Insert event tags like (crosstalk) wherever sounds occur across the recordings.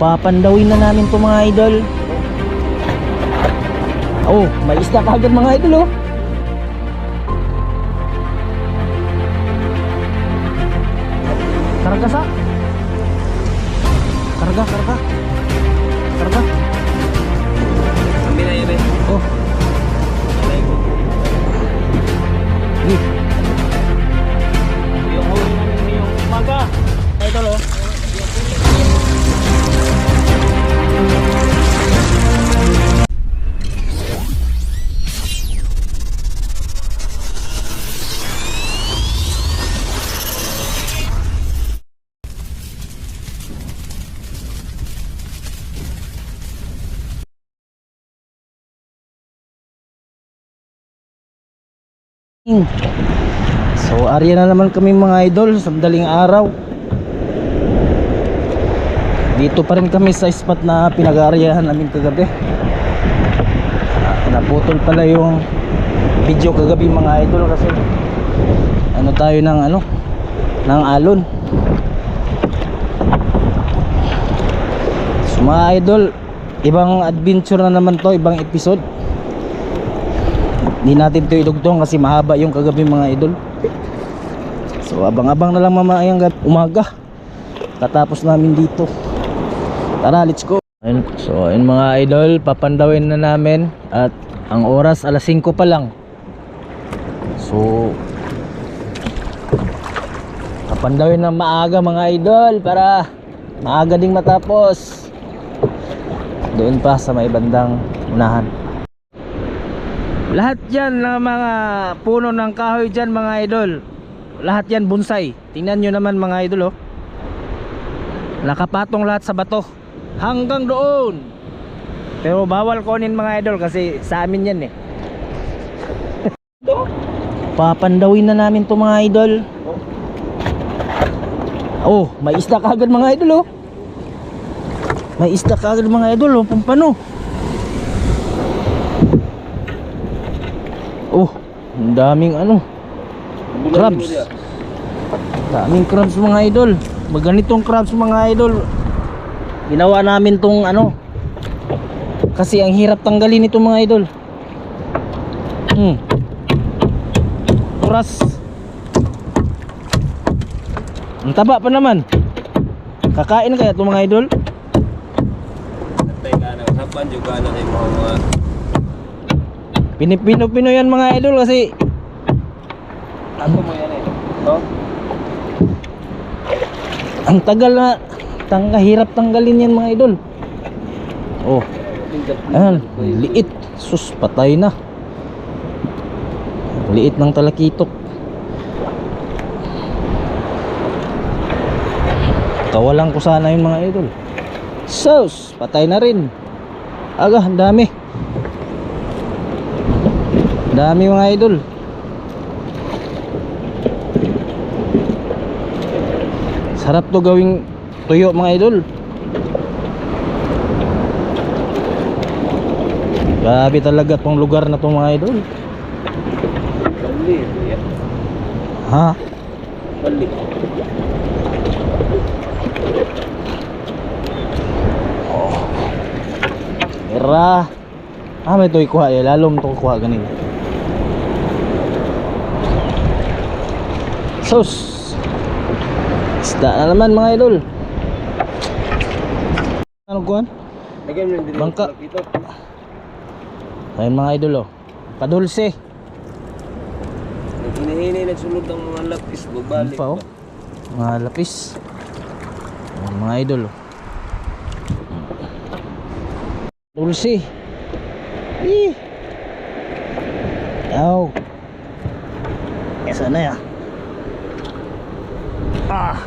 Papandawin na namin to mga idol. Oh, may isda kagad mga idol oh. Karga sa? Karga, karga. Karga. Kami na yun eh. Oh. Yung huli namin ngayong umaga. Idol oh. So, arya na naman kami mga idol sa madaling araw. Dito pa rin kami sa spot na pinag-aaryahan namin kagabi. Ah, naputol pala yung video kagabi mga idol kasi ano tayo ng ano ng alon. So mga idol, ibang adventure na naman to, ibang episode. Hindi natin to idugtong kasi mahaba yung kagabi mga idol. So abang-abang na lang mamayang umaga. Katapos namin dito. Tara, let's go. Ayun, so ayun mga idol, papandawin na namin at ang oras alas 5 pa lang. So papandawin na maaga mga idol para maaga ding matapos. Doon pa sa may bandang unahan. Lahat yan ng mga puno ng kahoy dyan mga idol. Lahat yan bonsai Tingnan nyo naman mga idol oh. Nakapatong lahat sa bato. Hanggang doon. Pero bawal kunin mga idol kasi sa amin yan eh. (laughs) Papandawin na namin to mga idol. Oh, may isda kagad mga idol oh. May isda kagad mga idol oh Pampano Oh, ang daming ano Crabs. Daming crabs mga idol. Maganitong crabs mga idol. Ginawa namin tong ano Kasi ang hirap tanggalin ito mga idol. Hmm. Oras. Ang taba pa naman. Kakain kaya ito mga idol? Antay ka na. Sapan juga na kayo mga Pinipino-pino yan mga idol kasi Ako mo yan eh. No? Ang tagal na tangga hirap tanggalin yan mga idol Oh Ayan, liit. Sus, patay na. Liit ng talakitok. Kawalan ko sana yun mga idol. Sus, patay na rin. Aga, ang dami. Dami mga idol. Sarap to gawing tuyo mga idol. Grabe talaga tong lugar na tong mga idol. Ha? Bali. Era. Ah, may toy kuha. Eh. Lalom to kuha ganito. Sus. Isda na naman mga idol. Ano kuhan? Bangka. Ayun mga idol oh. Padulse. Hinihinay nagsulod ng mga lapis. Ano Babalik. pa oh? Mga lapis. Ayun, mga idol oh. Dulce. Eh. Yaw. Esa na ya. Ah.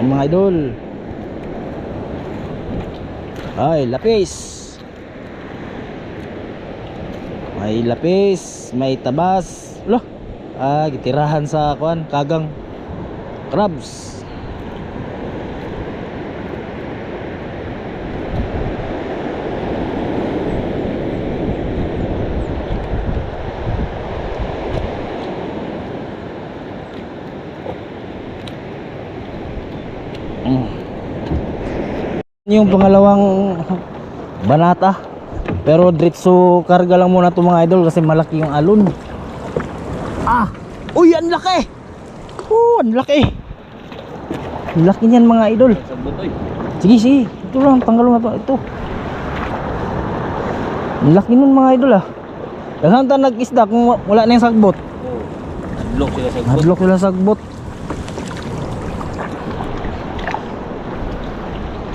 Ayun mga idol. Ay, lapis. May lapis, may tabas. Lo. Ah, gitirahan sa kuan, kagang crabs. Mm. Yung pangalawang banata. Pero diretso karga lang muna to mga idol kasi malaki yung alon. Ah! Uy ang laki! Oh ang laki! Laki niyan mga idol. Sige, sige. Ito lang, tanggal mo ito. Ito. Laki nun mga idol ah. Daghan ta nag-isda kung wa- wala na yung sagbot. Oh. Adlock sila sa butoy. Hadlock sila sa sagbot.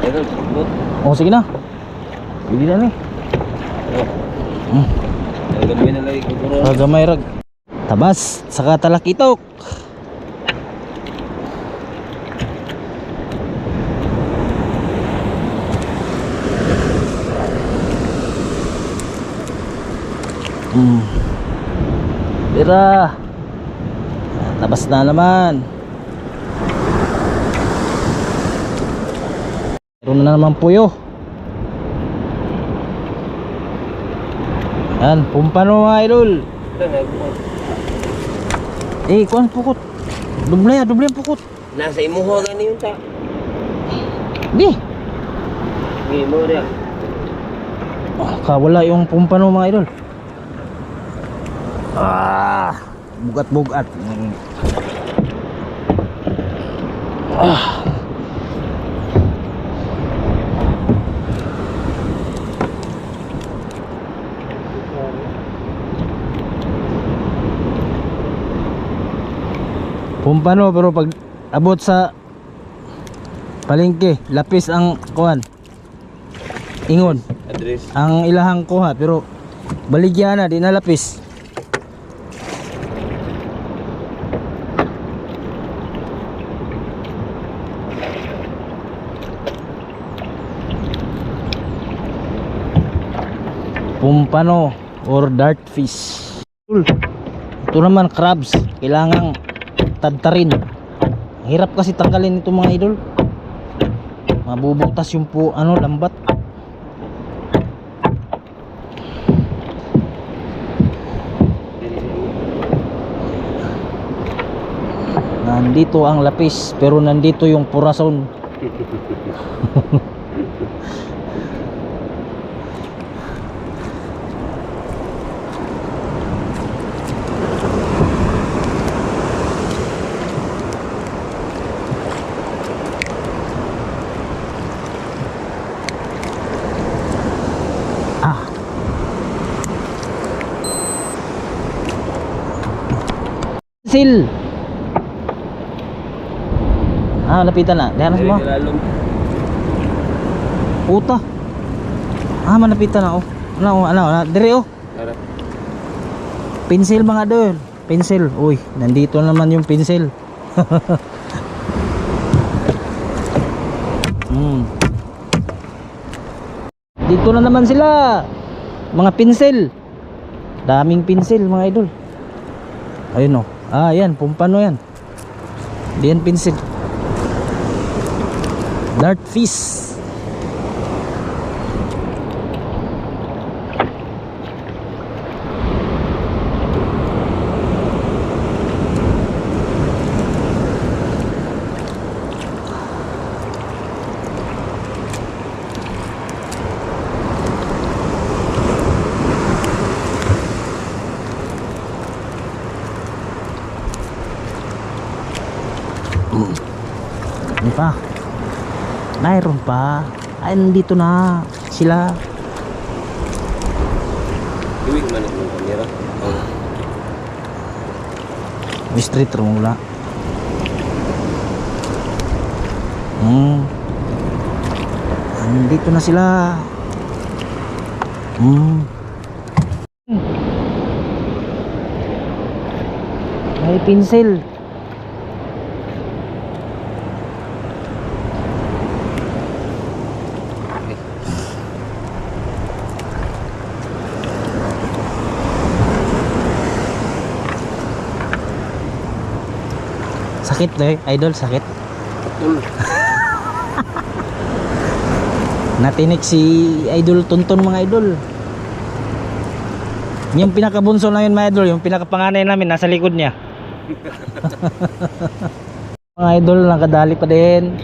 Idol, sa butot. O sige na. Pwede na ni. Oh. Hmm. Gagawin na lagi kaguro. Kagamay rag. Tabas, saka talakitok. Hmm. Tira. Tabas na naman. Meron na naman puyo. Yan, pumpano mga idol. Eh, kuan pukot. Duble ya, duble ang pukot. Nasa imuha gani yun ta. Di. Hindi mo rin. Ah, kawala yung pumpano mga idol. Ah, bugat-bugat. Mm. Ah. Pumpano pero pag abot sa palengke, lapis ang kuan. Ingon Address. ang ilahang kuha pero baligya na di nalapis pumpano or dart fish. Ito naman crabs. Kailangang tadtarin hirap kasi tanggalin ito mga idol. Mabubutas yung po ano lambat. Nandito ang lapis pero nandito yung purason. (laughs) Sil. Ah, lapitan na. Diyan na mo. Puta. Ah, manapitan na oh. Ano, oh, ano, ano, dire oh. Pencil mga dol. Pencil. Uy, nandito naman yung pencil. (laughs) hmm. Dito na naman sila. Mga pencil. Daming pencil mga idol. Ayun oh. Ah, yan, pumpano yan. Diyan pencil. Dart fish. Ano pa? Mayroon pa. Ay, nandito na sila. Iwig man ang kamera. Oh. May street room wala. Hmm. Nandito na sila. Hmm. May pinsel. Sakit eh, idol, sakit. (laughs) Natinik si idol Tonton mga idol. Yung pinakabunso namin mga idol, yung pinakapanganay namin nasa likod niya. (laughs) mga idol, nakadali pa din.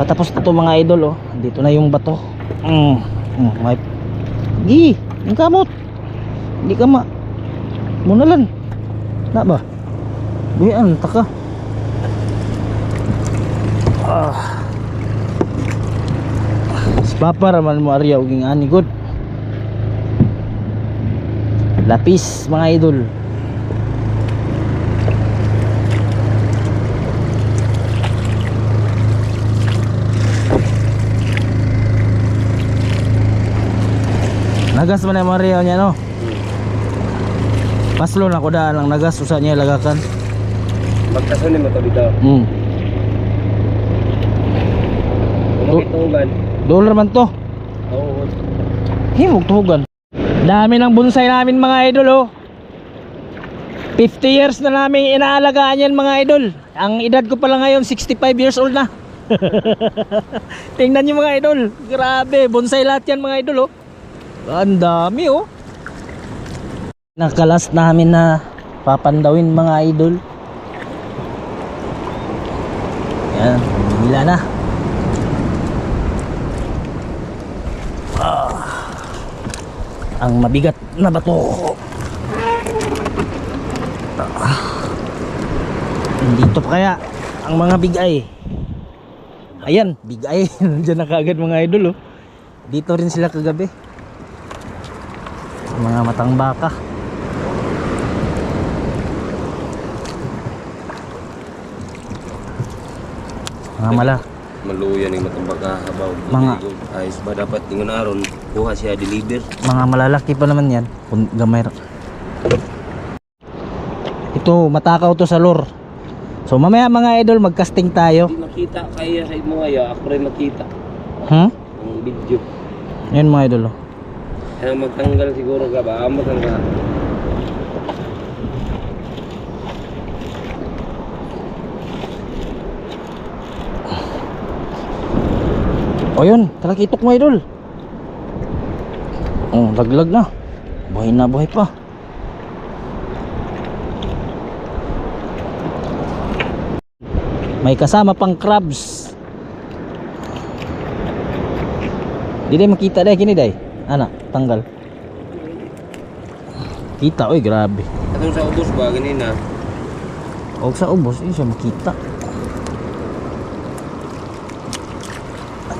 Patapos na to mga idol oh. Dito na yung bato. Mm. Mm, may Gi, yung kamot. Hindi ka ma Munalan. Na ba? Buyan, taka. Ah. Si Papa raman mo ariya uging ani good. Lapis mga idol. Nagas man yung Maria niya no. Paslo na ko daan ang nagas usa niya lagakan. Magkasunod mo to dito. Kumakit tuhugan. Dollar man to. Oo. Himog tuhugan. Dami ng bonsai namin mga idol oh. 50 years na namin inaalagaan yan mga idol. Ang edad ko pala ngayon 65 years old na. (laughs) Tingnan niyo mga idol. Grabe, bonsai lahat yan mga idol oh. Ang dami oh. Nakalas namin na papandawin mga idol. Yan, hila na. ang mabigat na bato Ah. dito pa kaya ang mga bigay ayan bigay (laughs) nandiyan na kagad mga idol oh. dito rin sila kagabi mga matang baka mga mala Maluyan yung matambag habaw. Mga- Ayos ba dapat ingon aron kuha siya deliver. mga malalaki pa naman yan kung gamay ito matakaw to sa lure so mamaya mga idol magcasting tayo Hindi makita kaya sa imoaya ako rin makita hmm? ang video. yun mga idol oh. Magtanggal siguro ka ba? Amo O yun, talakitok mo idol. Oh, laglag na. Buhay na buhay pa. May kasama pang crabs. Di day makita day kini day. Ana, tanggal. Kita oy, grabe. Atong sa ubos ba ganina? Og sa ubos, siya makita.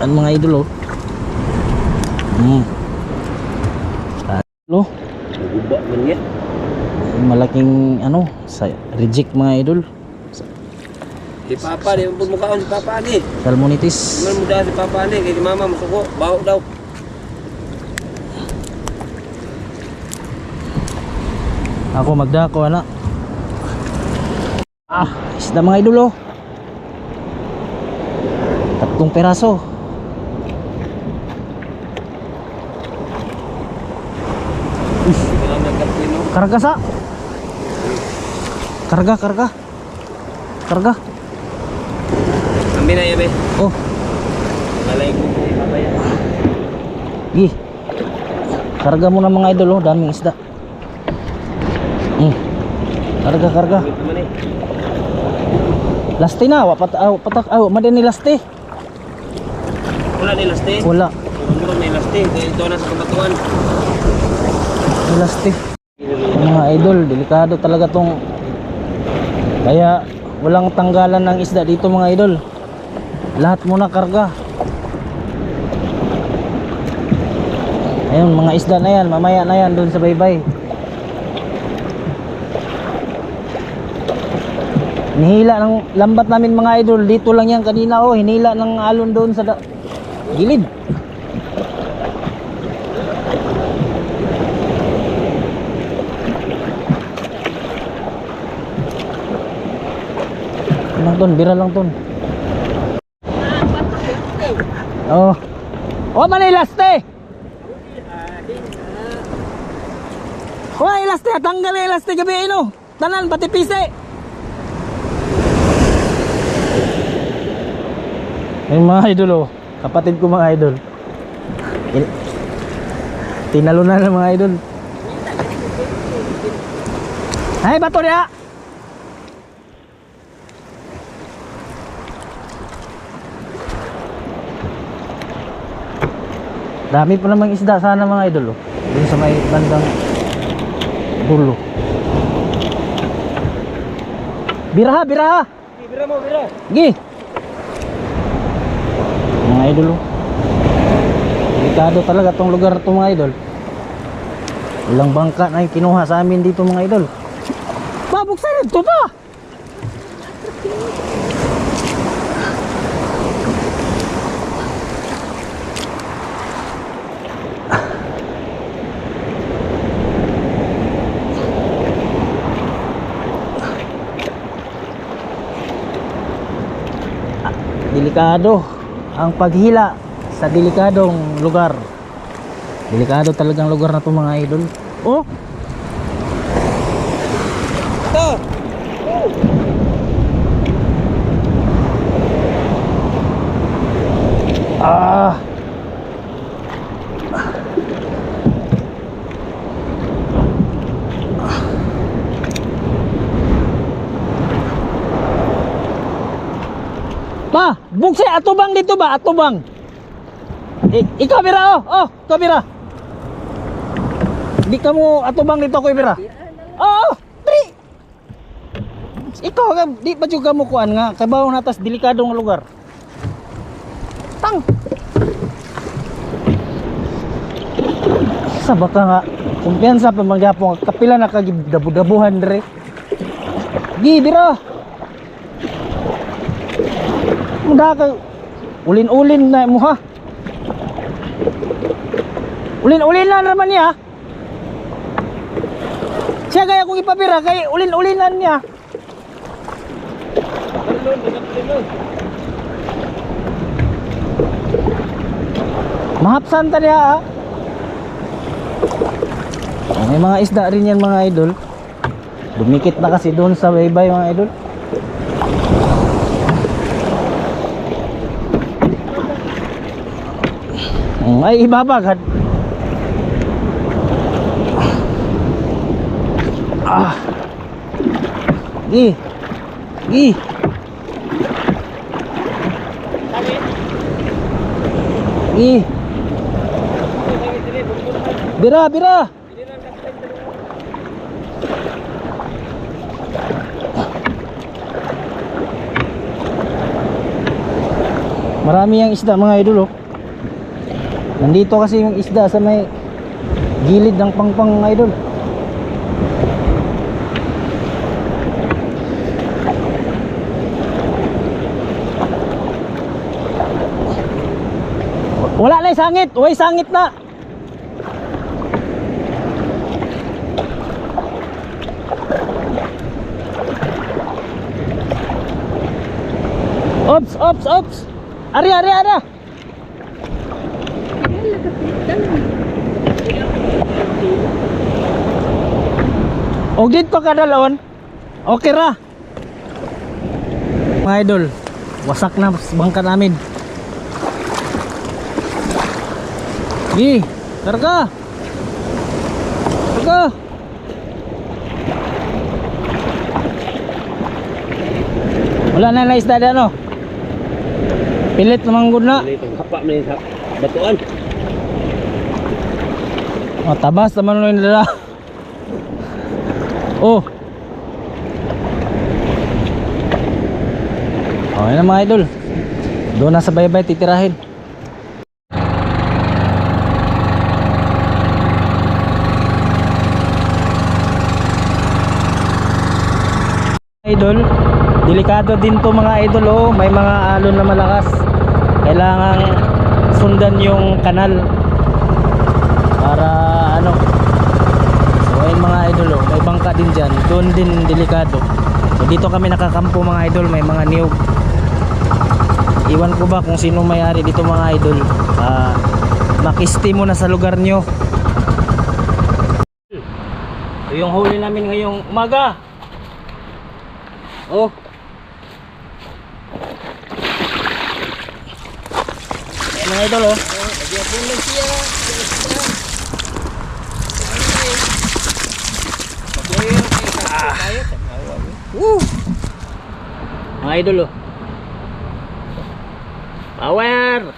Ang mga idol oh. Hmm. Talo. Naguba man niya. Malaking ano, sa reject mga idol. Si Papa, di mo mukhaon si Papa ni. Salmonitis. Man muda si Papa ni kay si Mama masuko, baho daw. Ako magdako ana. Ah, isda mga idol oh. Tatlong peraso. Wala nagkatino. Karga sa. Karga, karga. Karga. Ambi na yabe. Oh, Ngalay ko si Papa ya. gi. Karga mo na mga idol oh, daming isda. Hmm. Karga, karga. Laste na, wa pat aw patak aw madin ni laste. Wala ni laste. Wala, Muro may laste. Kaya ito na sa kabatuan. ni laste. Mga idol, delikado talaga tong kaya walang tanggalan ng isda dito mga idol. Lahat muna karga. Ayun, mga isda na yan, mamaya na yan doon sa baybay. Nihila ng lambat namin mga idol, dito lang yan kanina oh, hinila ng alon doon sa gilid. Ton, bira lang ton. Oh. Oh, man laste. Hoy, laste, tanggal eh, laste gabi ino. Tanan pati pise. Yung mga idol oh. Kapatid ko mga idol. In- Tinalo na ng mga idol. Ay, bato niya! Dami pa namang isda sana mga idol oh. Dun sa may bandang dulo. Biraha, biraha. Bira mo, bira. Gi. Mga idol oh. Delikado talaga tong lugar to mga idol. Ilang bangka na yung kinuha sa amin dito mga idol. Babuksan ito pa. Delikado ang paghila sa delikadong lugar. Delikado talagang lugar na to mga idol. Oh! Ito. ah Pa, bukse atubang dito ba? Atubang. I ikaw bira oh. Oh, bira. Di ka mo atubang dito bira. Oo, oh, tri. Ikaw ka di ba juga mo kuan nga kabaw natas delikadong lugar. Tang. Sa baka nga kumpiyansa pa magyapon kapila na kagidabu-dabuhan dire. Gi bira. Munda ka ulin-ulin na mo ha. Ulin-ulin na naman niya. Siya kaya kong ipapira kay ulin-ulinan niya. Mahapsan ta niya ha. May mga isda rin yan mga idol. Dumikit na kasi doon sa baybay mga idol. Mm, Ay ibabagad. Ah. Gi. Gi. Gi. Bira, bira. Marami yung isda mga idol oh. Nandito kasi yung isda sa may gilid ng pangpang idol. Wala na sangit. Uy, sangit na. Ops, ops, ops. Ari, ari, ari. O dito ka dalon. Okay ra. Mga idol, wasak na bangka namin. Gi, karga. Karga. Wala na na isda ano. Pilit naman gud na. Dito, hapa mo yung batuan. Oh, tabas naman nun nila. Oh. Okay na mga idol. Doon na sa baybay titirahin. Idol, delikado din to mga idol oh. May mga alon na malakas. Kailangan sundan yung kanal para ano so ayun mga idol oh, may bangka din dyan doon din delikado. So dito kami nakakampo mga idol may mga niyog iwan ko ba kung sino mayari dito mga idol? Ah, makisti mo na sa lugar nyo. Ito yung huli namin ngayong umaga. Oh. Ayan mga idol oh Woo! Mga idol oh. Power!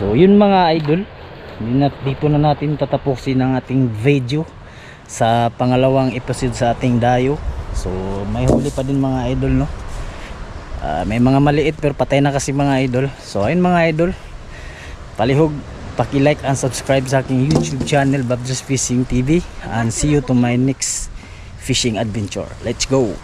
So yun mga idol Di po na natin tatapusin ang ating video sa pangalawang episode sa ating dayo So may huli pa din mga idol no uh, May mga maliit pero patay na kasi mga idol So ayun mga idol Palihog paki-like and subscribe sa aking YouTube channel Babs Fishing TV and see you to my next fishing adventure. Let's go.